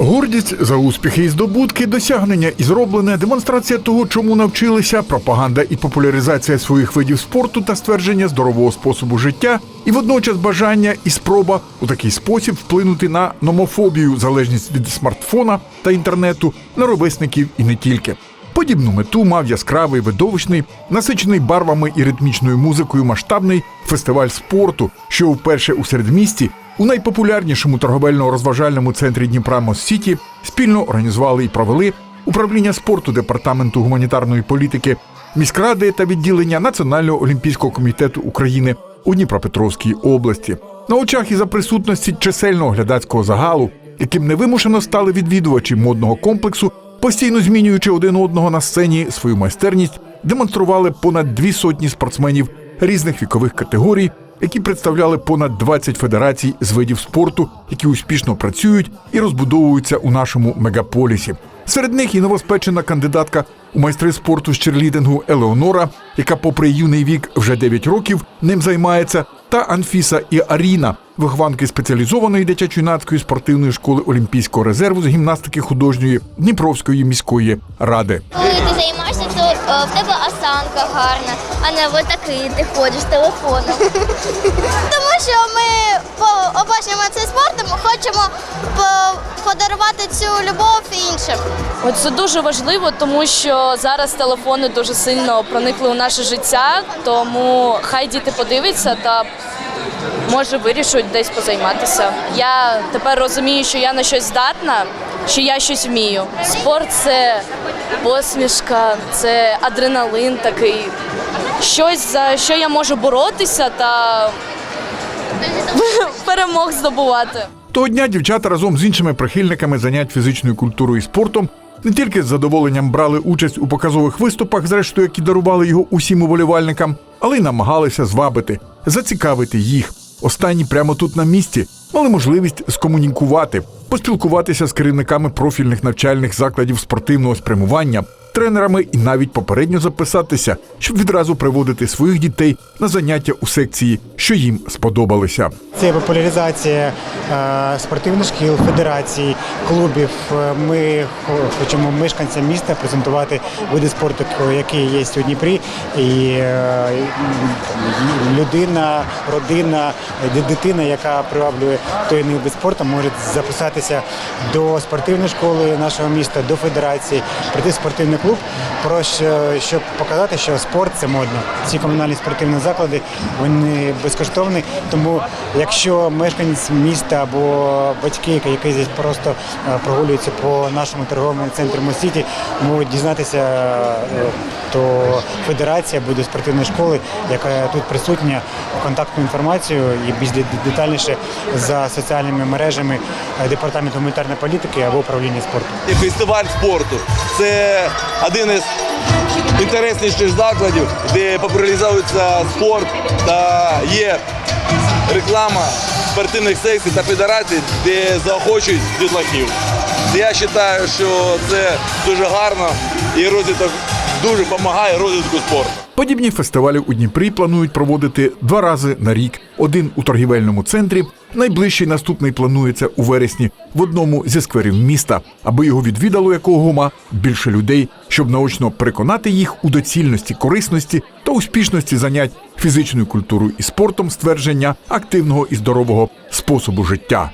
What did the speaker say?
Гордість за успіхи і здобутки, досягнення і зроблене, демонстрація того, чому навчилися, пропаганда і популяризація своїх видів спорту та ствердження здорового способу життя, і водночас бажання і спроба у такий спосіб вплинути на номофобію, залежність від смартфона та інтернету, на ровесників і не тільки. Подібну мету мав яскравий, видовищний, насичений барвами і ритмічною музикою масштабний фестиваль спорту, що вперше у середмісті у найпопулярнішому торговельно-розважальному центрі Дніпра Моссіті спільно організували і провели управління спорту департаменту гуманітарної політики, міськради та відділення Національного олімпійського комітету України у Дніпропетровській області. На очах і за присутності чисельного глядацького загалу, яким невимушено стали відвідувачі модного комплексу, постійно змінюючи один одного на сцені свою майстерність, демонстрували понад дві сотні спортсменів різних вікових категорій, які представляли понад 20 федерацій з видів спорту, які успішно працюють і розбудовуються у нашому мегаполісі. Серед них і новоспечена кандидатка у майстри спорту з черлідингу Елеонора, яка, попри юний вік, вже 9 років ним займається, та Анфіса і Аріна, вихованки спеціалізованої дитячо-юнацької спортивної школи Олімпійського резерву з гімнастики художньої Дніпровської міської ради. Коли ти займаєшся, в тебе осанка гарна, а не от такий ти ходиш з телефоном. Тому що ми по- обожнюємо цей спорт, ми хочемо подарувати цю любов іншим. От це дуже важливо, тому що зараз телефони дуже сильно проникли у наше життя, тому хай діти подивляться та може вирішують десь позайматися. Я тепер розумію, що я на щось здатна, що я щось вмію. Спорт це посмішка, це адреналин такий. Щось за що я можу боротися та перемог здобувати. Того дня дівчата разом з іншими прихильниками занять фізичною культурою і спортом не тільки з задоволенням брали участь у показових виступах, зрештою, які дарували його усім уболівальникам, але й намагалися звабити, зацікавити їх. Останні прямо тут на місці мали можливість скомунікувати, поспілкуватися з керівниками профільних навчальних закладів спортивного спрямування, тренерами і навіть попередньо записатися, щоб відразу приводити своїх дітей на заняття у секції, що їм сподобалися. Це популяризація е, спортивних шкіл, федерацій, клубів. Е, Ми хочемо мешканцям міста презентувати види спорту, які є у Дніпрі. І е, людина, родина, дитина, яка приваблює той вид спорту, може записатися до спортивної школи нашого міста, до федерації, прийти в спортивний клуб, про що- щоб показати, що спорт це модно. Ці комунальні спортивні заклади вони безкоштовні. Тому якщо мешканець міста або батьки, які здесь просто е, прогулюються по нашому торговому центру Мосіті, можуть дізнатися, е, то федерація буде спортивної школи, яка тут присутня, контактну інформацію і більш детальніше за соціальними мережами е, департаменту гуманітарної політики або управління спорту. Фестиваль спорту це один із інтересніших закладів, де популяризується спорт та є реклама спортивних секцій та федерацій, де заохочують дітлахів. Я вважаю, що це дуже гарно і розвиток дуже допомагає розвитку спорту. Подібні фестивалі у Дніпрі планують проводити два рази на рік: один у торгівельному центрі. Найближчий наступний планується у вересні в одному зі скверів міста, аби його відвідало якогома більше людей, щоб наочно переконати їх у доцільності, корисності та успішності занять фізичною культурою і спортом ствердження активного і здорового способу життя.